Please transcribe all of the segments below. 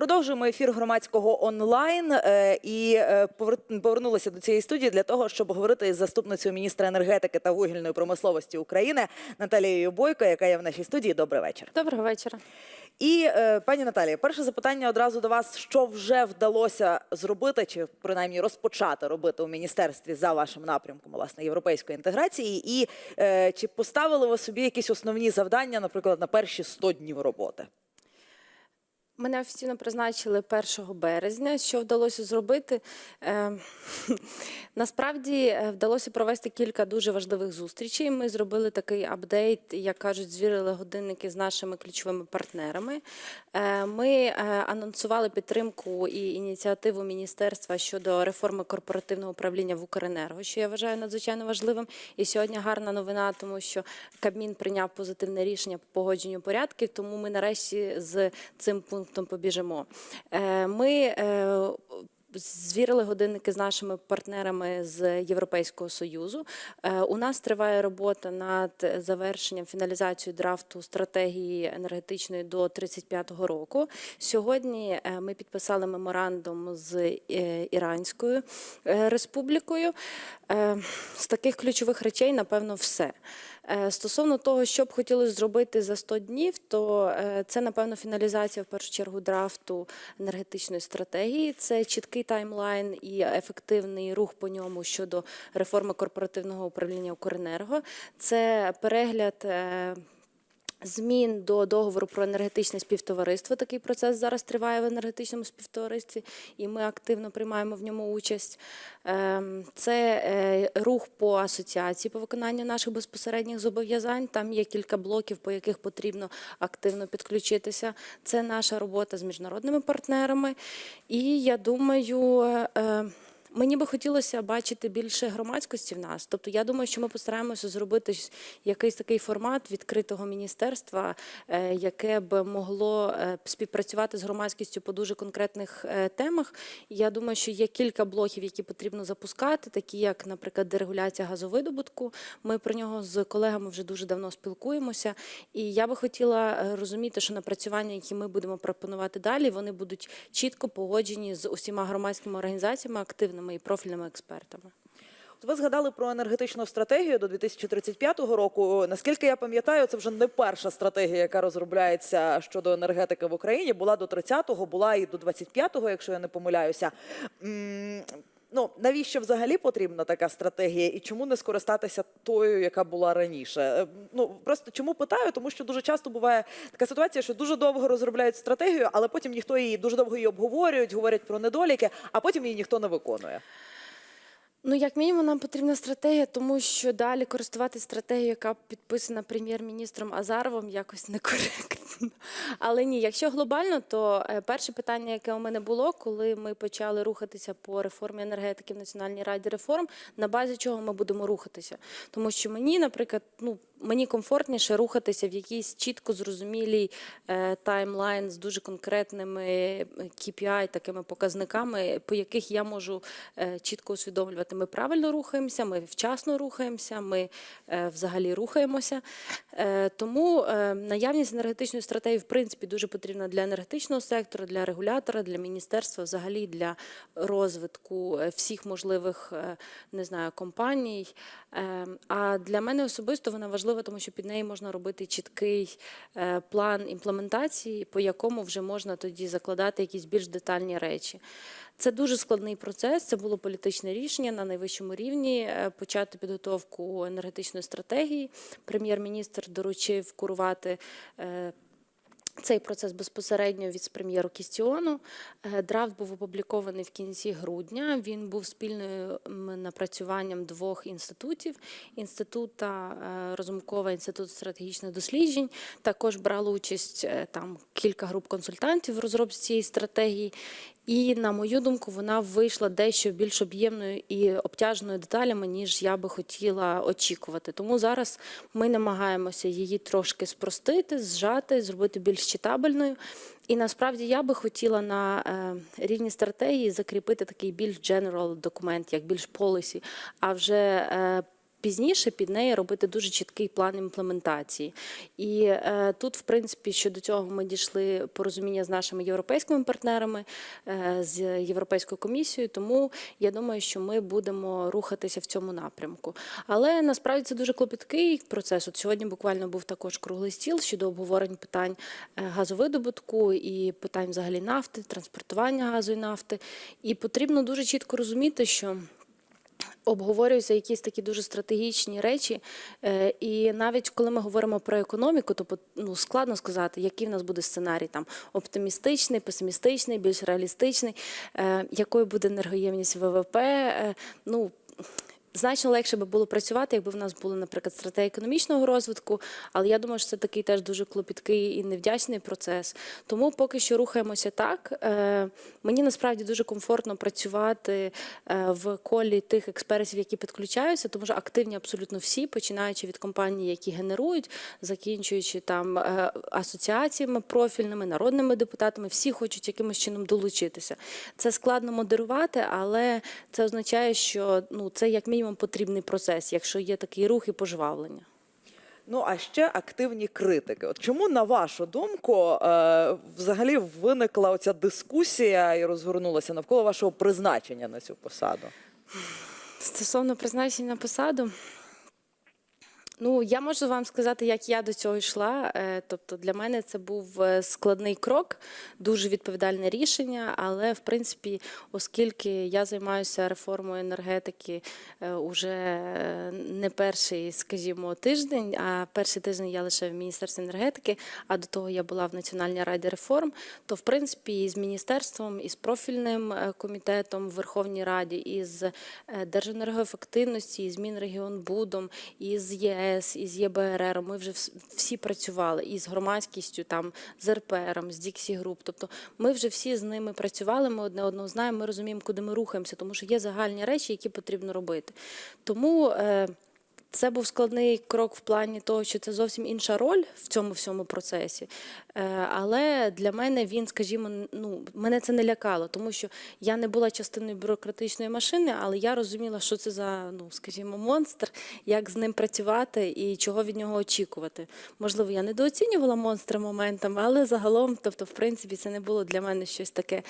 Продовжуємо ефір громадського онлайн е, і е, повернулися до цієї студії для того, щоб говорити із заступницею міністра енергетики та вугільної промисловості України Наталією Бойко, яка є в нашій студії. Добрий вечір. Доброго вечора. І е, пані Наталія, перше запитання одразу до вас: що вже вдалося зробити, чи принаймні розпочати робити у міністерстві за вашим напрямком власне європейської інтеграції, і чи поставили ви собі якісь основні завдання, наприклад, на перші 100 днів роботи? Мене офіційно призначили 1 березня. Що вдалося зробити? Е, насправді е, вдалося провести кілька дуже важливих зустрічей. Ми зробили такий апдейт, як кажуть, звірили годинники з нашими ключовими партнерами. Е, ми анонсували підтримку і ініціативу міністерства щодо реформи корпоративного управління в Укренерго, що я вважаю надзвичайно важливим. І сьогодні гарна новина, тому що Кабмін прийняв позитивне рішення по погодженню порядків, тому ми нарешті з цим пунктом побіжимо. Е, Ми е, Звірили годинники з нашими партнерами з Європейського союзу. Е, У нас триває робота над завершенням фіналізацією драфту стратегії енергетичної до 35-го року. Сьогодні ми підписали меморандум з Іранською республікою. З таких ключових речей, напевно, все. Е, Стосовно того, що б хотілося зробити за 100 днів, то е, це, напевно, фіналізація в першу чергу драфту енергетичної стратегії. Це чіткий таймлайн і ефективний рух по ньому щодо реформи корпоративного управління Укренерго. Це перегляд. Е, Змін до договору про енергетичне співтовариство. Такий процес зараз триває в енергетичному співтоваристві, і ми активно приймаємо в ньому участь. Ем, Це е, рух по асоціації по виконанню наших безпосередніх зобов'язань. Там є кілька блоків, по яких потрібно активно підключитися. Це наша робота з міжнародними партнерами. І я думаю. Мені би хотілося бачити більше громадськості в нас. Тобто, я думаю, що ми постараємося зробити якийсь такий формат відкритого міністерства, е, яке б могло е, співпрацювати з громадськістю по дуже конкретних е, темах. Я думаю, що є кілька блоків, які потрібно запускати, такі як, наприклад, дерегуляція газовидобутку. Ми про нього з колегами вже дуже давно спілкуємося. І я би хотіла розуміти, що напрацювання, які ми будемо пропонувати далі, вони будуть чітко погоджені з усіма громадськими організаціями, активними і профільними експертами. Ви згадали про енергетичну стратегію до 2035 року. Наскільки я пам'ятаю, це вже не перша стратегія, яка розробляється щодо енергетики в Україні. Була до 30-го, була і до 25-го, якщо я не помиляюся. Ну навіщо взагалі потрібна така стратегія, і чому не скористатися тою, яка була раніше? Е, Ну просто чому питаю? Тому що дуже часто буває така ситуація, що дуже довго розробляють стратегію, але потім ніхто її дуже довго її обговорюють, говорять про недоліки, а потім її ніхто не виконує. Ну, як мінімум, нам потрібна стратегія, тому що далі користуватися стратегією, яка підписана прем'єр-міністром Азаровим, якось некоректно. Але ні, якщо глобально, то е, перше питання, яке у мене було, коли ми почали рухатися по реформі енергетики в Національній раді реформ, на базі чого ми будемо рухатися. Тому що мені, наприклад, ну мені комфортніше рухатися в якійсь чітко зрозумілій е, таймлайн з дуже конкретними е, KPI, такими показниками, по яких я можу е, чітко усвідомлювати, ми правильно рухаємося, ми вчасно рухаємося, ми е, взагалі рухаємося. Е, тому е, наявність енергетичної стратегії в принципі дуже потрібна для енергетичного сектору, для регулятора, для міністерства, взагалі для розвитку е, всіх можливих е, не знаю компаній. Е, А для мене особисто вона важлива, тому що під неї можна робити чіткий е, план імплементації, по якому вже можна тоді закладати якісь більш детальні речі. Це дуже складний процес. Це було політичне рішення на найвищому рівні е, почати підготовку енергетичної стратегії. Прем'єр-міністр доручив курувати. Цей процес безпосередньо від прем'єру Кістіону. Е, Драфт був опублікований в кінці грудня. Він був спільним напрацюванням двох інститутів: інститута е, Розумкова, інститут стратегічних досліджень. Також брало участь е, там кілька груп консультантів в розробці цієї стратегії. І на мою думку, вона вийшла дещо більш об'ємною і обтяженою деталями, ніж я би хотіла очікувати. Тому зараз ми намагаємося її трошки спростити, зжати, зробити більш читабельною. І насправді я би хотіла на е, рівні стратегії закріпити такий більш general документ, як більш policy, а вже е, Пізніше під неї робити дуже чіткий план імплементації. І е, тут, в принципі, щодо цього ми дійшли порозуміння з нашими європейськими партнерами, е, з Європейською комісією. Тому я думаю, що ми будемо рухатися в цьому напрямку. Але насправді це дуже клопіткий процес. От сьогодні буквально був також круглий стіл щодо обговорень питань е, газовидобутку і питань взагалі нафти, транспортування газу і нафти. І потрібно дуже чітко розуміти, що обговорюються якісь такі дуже стратегічні речі. Е, І навіть коли ми говоримо про економіку, то ну, складно сказати, який в нас буде сценарій там оптимістичний, песимістичний, більш реалістичний, е, якою буде енергоємність ВВП. Е, Ну, Значно легше би було працювати, якби в нас була, наприклад, стратегія економічного розвитку, але я думаю, що це такий теж дуже клопіткий і невдячний процес. Тому поки що рухаємося так. Е, Мені насправді дуже комфортно працювати е, в колі тих експертів, які підключаються, тому що активні абсолютно всі, починаючи від компаній, які генерують, закінчуючи там е, асоціаціями профільними, народними депутатами, всі хочуть якимось чином долучитися. Це складно модерувати, але це означає, що ну це як мінімум потрібний процес, якщо є такий рух і пожвавлення. Ну а ще активні критики. От чому, на вашу думку, е, взагалі виникла оця дискусія і розгорнулася навколо вашого призначення на цю посаду? Стосовно призначення на посаду. Ну, я можу вам сказати, як я до цього йшла. Е, Тобто для мене це був е, складний крок, дуже відповідальне рішення. Але в принципі, оскільки я займаюся реформою енергетики е, уже не перший, скажімо, тиждень, а перший тиждень я лише в міністерстві енергетики, а до того я була в Національній раді реформ, то в принципі і з міністерством, і з профільним комітетом в Верховній Раді, і з Держенергоефективності, і з Мінрегіонбудом, і з ЄС, і із ЄБРР. Ми вже всі працювали і з громадськістю, там з РПРом, з Діксі Груп. Тобто ми вже всі з ними працювали. Ми одне одного знаємо. Ми розуміємо, куди ми рухаємося, тому що є загальні речі, які потрібно робити. Тому. Е, це був складний крок в плані того, що це зовсім інша роль в цьому всьому процесі. Е, Але для мене він, скажімо, ну мене це не лякало, тому що я не була частиною бюрократичної машини, але я розуміла, що це за ну, скажімо, монстр, як з ним працювати і чого від нього очікувати. Можливо, я недооцінювала монстра моментами, але загалом, тобто, в принципі, це не було для мене щось таке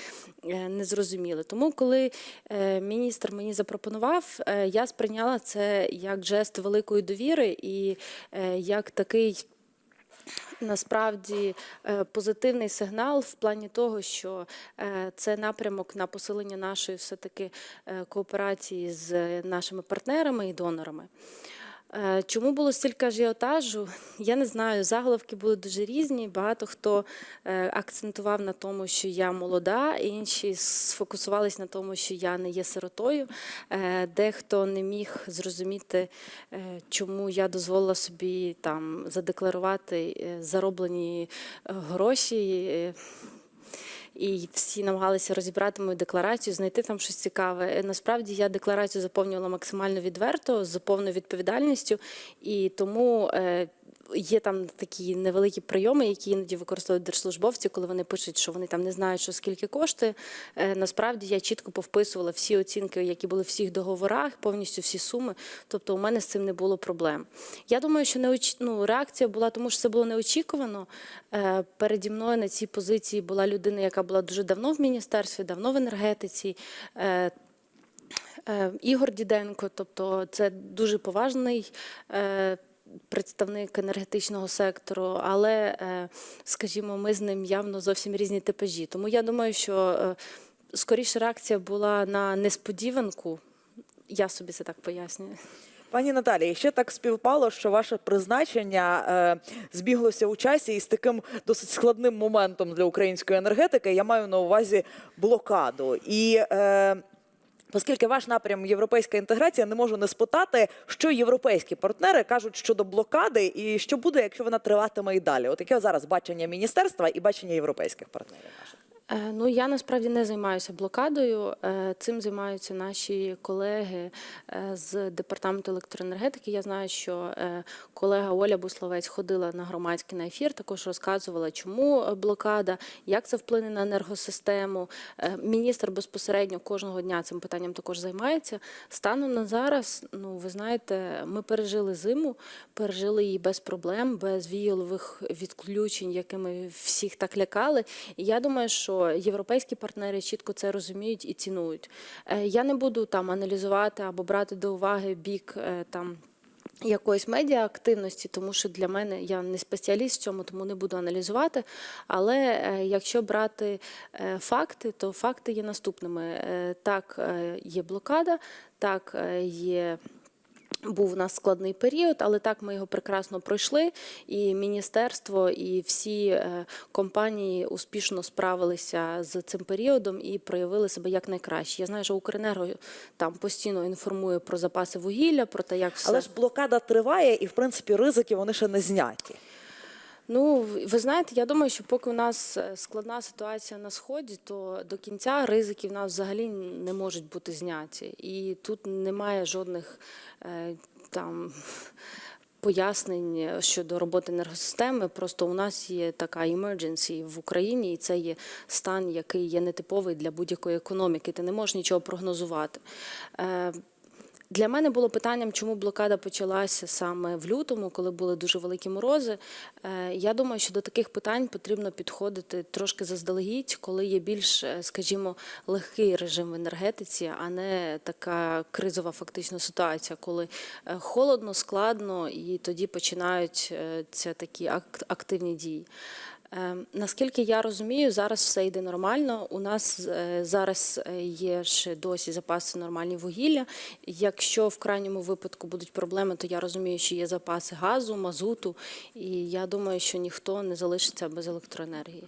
е, незрозуміле. Тому, коли е, міністр мені запропонував, я сприйняла це як жест великої довіри і е, як такий. Насправді е, позитивний сигнал в плані того, що е, це напрямок на посилення нашої все-таки е, кооперації з нашими партнерами і донорами. Е, Чому було стільки ажіотажу? Я не знаю. Заголовки були дуже різні. Багато хто е, акцентував на тому, що я молода, інші сфокусувались на тому, що я не є сиротою. Е, Дехто не міг зрозуміти, чому я дозволила собі там задекларувати зароблені гроші. Е, і всі намагалися розібрати мою декларацію, знайти там щось цікаве. Е, Насправді я декларацію заповнювала максимально відверто, з повною відповідальністю, і тому. Є там такі невеликі прийоми, які іноді використовують держслужбовці, коли вони пишуть, що вони там не знають, що скільки коштує. Е, Насправді я чітко повписувала всі оцінки, які були в всіх договорах, повністю всі суми. Тобто у мене з цим не було проблем. Я думаю, що неоч... ну, реакція була, тому що це було неочікувано. Е, Переді мною на цій позиції була людина, яка була дуже давно в міністерстві, давно в енергетиці. Е, Ігор Діденко, тобто це дуже поважний представник енергетичного сектору, але, е, скажімо, ми з ним явно зовсім різні типажі. Тому я думаю, що е, скоріше реакція була на несподіванку. Я собі це так пояснюю. Пані Наталії, ще так співпало, що ваше призначення е, збіглося у часі із таким досить складним моментом для української енергетики. Я маю на увазі блокаду. І е, оскільки ваш напрям європейська інтеграція, не можу не спитати, що європейські партнери кажуть щодо блокади, і що буде, якщо вона триватиме і далі. От яке зараз бачення міністерства і бачення європейських партнерів Ну, я насправді не займаюся блокадою. Е, Цим займаються наші колеги е, з департаменту електроенергетики. Я знаю, що е, колега Оля Бусловець ходила на громадський на ефір, також розказувала, чому е, блокада, як це вплине на енергосистему. Е, Міністр безпосередньо кожного дня цим питанням також займається. Станом на зараз, ну ви знаєте, ми пережили зиму, пережили її без проблем, без віялових відключень, якими всіх так лякали. І я думаю, що європейські партнери чітко це розуміють і цінують. Е, Я не буду там аналізувати або брати до уваги бік е, там. Якоїсь медіаактивності, тому що для мене я не спеціаліст в цьому, тому не буду аналізувати. Але е, якщо брати факти, то факти є наступними: так, є блокада, так є. Був у нас складний період, але так ми його прекрасно пройшли. І міністерство, і всі е, компанії успішно справилися з цим періодом і проявили себе як найкраще. Я знаю, що Укренерго там постійно інформує про запаси вугілля, про те, як все Але ж блокада триває, і в принципі ризики вони ще не зняті. Ну, ви знаєте, я думаю, що поки у нас е, складна ситуація на сході, то до кінця ризики в нас взагалі не можуть бути зняті. І тут немає жодних е, там. Пояснень щодо роботи енергосистеми. Просто у нас є така emergency в Україні, і це є стан, який є нетиповий для будь-якої економіки. Ти не можеш нічого прогнозувати. Для мене було питанням, чому блокада почалася саме в лютому, коли були дуже великі морози. Е, Я думаю, що до таких питань потрібно підходити трошки заздалегідь, коли є більш, е, скажімо, легкий режим в енергетиці, а не така кризова фактично ситуація, коли е, холодно, складно, і тоді починають е, такі ак- активні дії. Е, Наскільки я розумію, зараз все йде нормально. У нас е, зараз е, є ще досі запаси нормальні вугілля. Якщо в крайньому випадку будуть проблеми, то я розумію, що є запаси газу, мазуту, і я думаю, що ніхто не залишиться без електроенергії.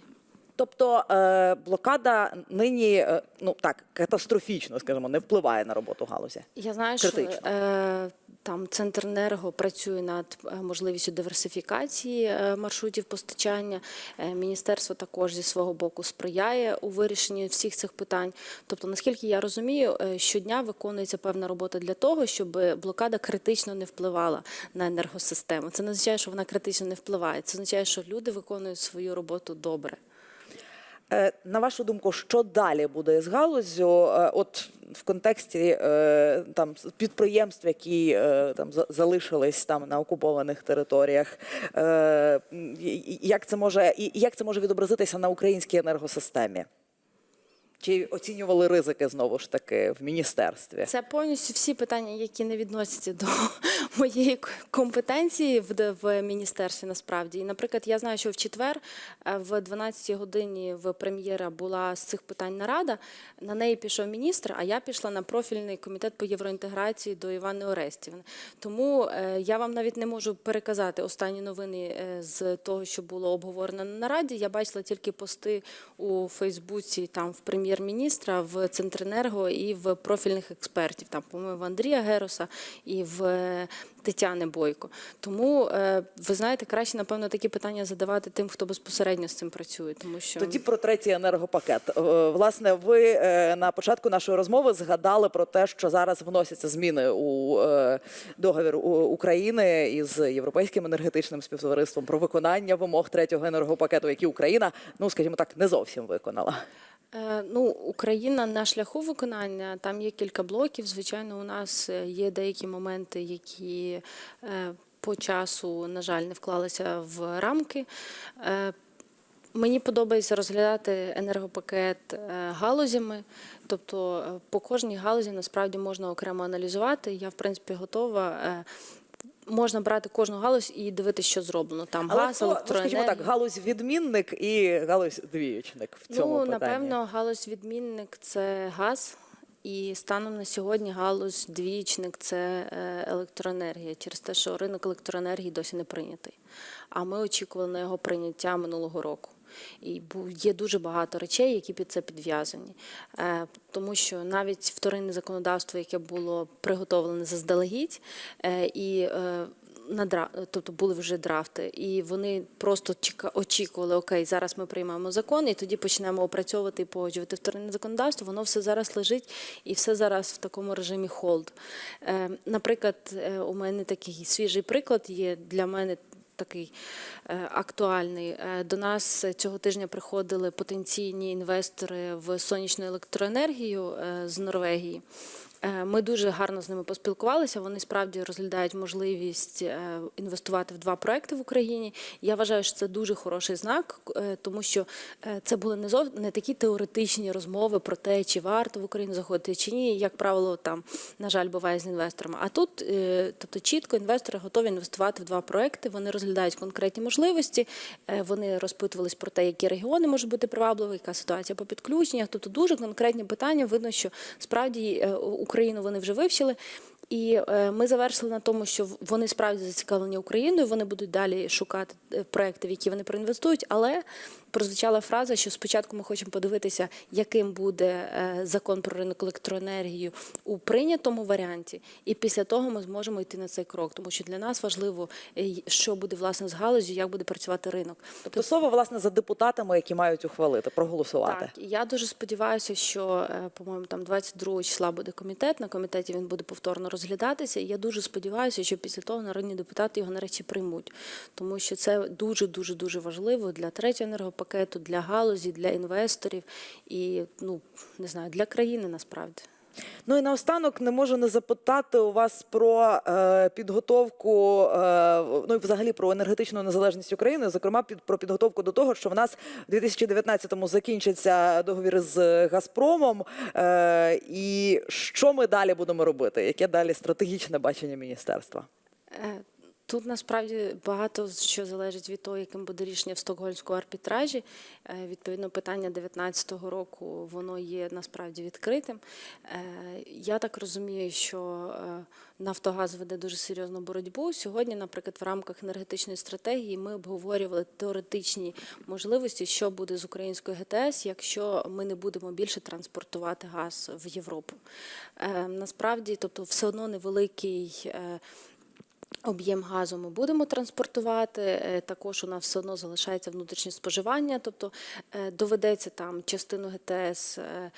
Тобто е, блокада нині е, ну так катастрофічно, скажімо, не впливає на роботу галузі. Я знаю, що Критично. е, там Центренерго працює над е, можливістю диверсифікації маршрутів постачання. Міністерство також зі свого боку сприяє у вирішенні всіх цих питань. Тобто, наскільки я розумію, щодня виконується певна робота для того, щоб блокада критично не впливала на енергосистему. Це не означає, що вона критично не впливає. Це означає, що люди виконують свою роботу добре. Е, На вашу думку, що далі буде з галуззю? Е, От в контексті е, там підприємств, які там за- залишились там на окупованих територіях, як це може і як це може відобразитися на українській енергосистемі? Чи оцінювали ризики знову ж таки в міністерстві? Це повністю всі питання, які не відносяться до моєї компетенції в, в міністерстві. Насправді, і, наприклад, я знаю, що в четвер е, в 12 годині в прем'єра була з цих питань нарада. На неї пішов міністр, а я пішла на профільний комітет по євроінтеграції до Івани Орестівни. Тому е, я вам навіть не можу переказати останні новини е, з того, що було обговорено на нараді. Я бачила тільки пости у Фейсбуці там в прем'єр-міністра, в Центренерго і в профільних експертів, там, по-моєму, в Андрія Героса і в е, Тетяни Бойко. Тому е, ви знаєте, краще, напевно, такі питання задавати тим, хто безпосередньо з цим працює, тому що Тоді про третій енергопакет. Е, Власне, ви на початку нашої розмови згадали про те, що зараз вносяться зміни у договір України із європейським енергетичним співтовариством про виконання вимог третього енергопакету, які Україна, ну скажімо так, не зовсім виконала. Е, Ну, Україна на шляху виконання. Там є кілька блоків. Звичайно, у нас е, є деякі моменти, які е, по часу, на жаль, не вклалися в рамки. Мені подобається розглядати енергопакет галузями, тобто по кожній галузі насправді можна окремо аналізувати. Я, в принципі, готова. Можна брати кожну галузь і дивитися, що зроблено. Там Але газ, хто, ну, електроенергія. скажімо так, галузь відмінник і галузь двіючник в цьому ну, питанні. напевно, галузь відмінник це газ. І станом на сьогодні галузь двічник це е, електроенергія через те, що ринок електроенергії досі не прийнятий. А ми очікували на його прийняття минулого року. І є дуже багато речей, які під це підв'язані. Е, Тому що навіть вторинне законодавство, яке було приготовлене заздалегідь, е, і е, на дра... тобто були вже драфти, і вони просто очікували, окей, зараз ми приймемо закон, і тоді почнемо опрацьовувати і погоджувати вторинне законодавство. Воно все зараз лежить і все зараз в такому режимі холд. Наприклад, у мене такий свіжий приклад є для мене. Такий е, актуальний. Е, До нас цього тижня приходили потенційні інвестори в сонячну електроенергію е, з Норвегії. Е, Ми дуже гарно з ними поспілкувалися. Вони справді розглядають можливість е, інвестувати в два проекти в Україні. Я вважаю, що це дуже хороший знак, е, тому що це були не зов... не такі теоретичні розмови про те, чи варто в Україну заходити чи ні. Як правило, там на жаль буває з інвесторами. А тут, тобто, чітко інвестори готові інвестувати в два проекти. Вони розглядають конкретні можливості. Вони розпитувались про те, які регіони можуть бути привабливі, яка ситуація по підключеннях. Тобто дуже конкретні питання. Видно, що справді е, Україну вони вже вивчили. І е, ми завершили на тому, що вони справді зацікавлені Україною. Вони будуть далі шукати е, проекти, в які вони проінвестують. Але прозвучала фраза, що спочатку ми хочемо подивитися, яким буде е, закон про ринок електроенергії у прийнятому варіанті, і після того ми зможемо йти на цей крок. Тому що для нас важливо, е, що буде власне з галузю, як буде працювати ринок. Тобто слово власне за депутатами, які мають ухвалити, проголосувати. Так, я дуже сподіваюся, що, е, по-моєму, там 22 числа буде комітет. На комітеті він буде повторно розглядатися. І я дуже сподіваюся, що після того народні депутати його нарешті приймуть, тому що це дуже дуже дуже важливо для третього енергопакету, для галузі, для інвесторів і ну не знаю, для країни насправді. Ну і наостанок не можу не запитати у вас про е, підготовку, е, ну і взагалі про енергетичну незалежність України, зокрема під про підготовку до того, що в нас в 2019-му закінчиться договір з Газпромом. Е, і що ми далі будемо робити? Яке далі стратегічне бачення міністерства? Тут насправді багато що залежить від того, яким буде рішення в стокгольмському арбітражі. Е, Відповідно, питання 2019 року воно є насправді відкритим. Е, Я так розумію, що е, Нафтогаз веде дуже серйозну боротьбу. Сьогодні, наприклад, в рамках енергетичної стратегії ми обговорювали теоретичні можливості, що буде з українською ГТС, якщо ми не будемо більше транспортувати газ в Європу. Насправді, тобто, все одно невеликий. Об'єм газу ми будемо транспортувати. е, Також у нас все одно залишається внутрішнє споживання, тобто е, доведеться там частину ГТС е,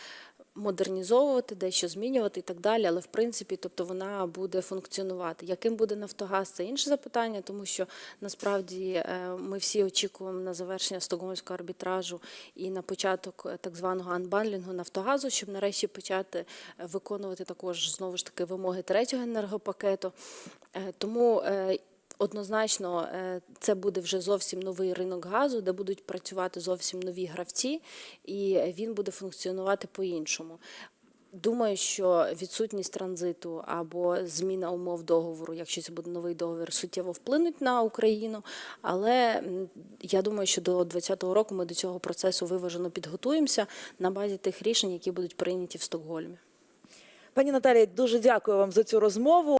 модернізовувати, дещо змінювати і так далі. Але в принципі, тобто вона буде функціонувати. Яким буде Нафтогаз, це інше запитання, тому що насправді е, ми всі очікуємо на завершення стокгольмського арбітражу і на початок е, так званого анбанлінгу Нафтогазу, щоб нарешті почати е, виконувати також знову ж таки вимоги третього енергопакету. Тому однозначно е, це буде вже зовсім новий ринок газу, де будуть працювати зовсім нові гравці, і він буде функціонувати по-іншому. Думаю, що відсутність транзиту або зміна умов договору, якщо це буде новий договір, суттєво вплинуть на Україну. Але я думаю, що до 2020 року ми до цього процесу виважено підготуємося на базі тих рішень, які будуть прийняті в Стокгольмі. Пані Наталія, дуже дякую вам за цю розмову.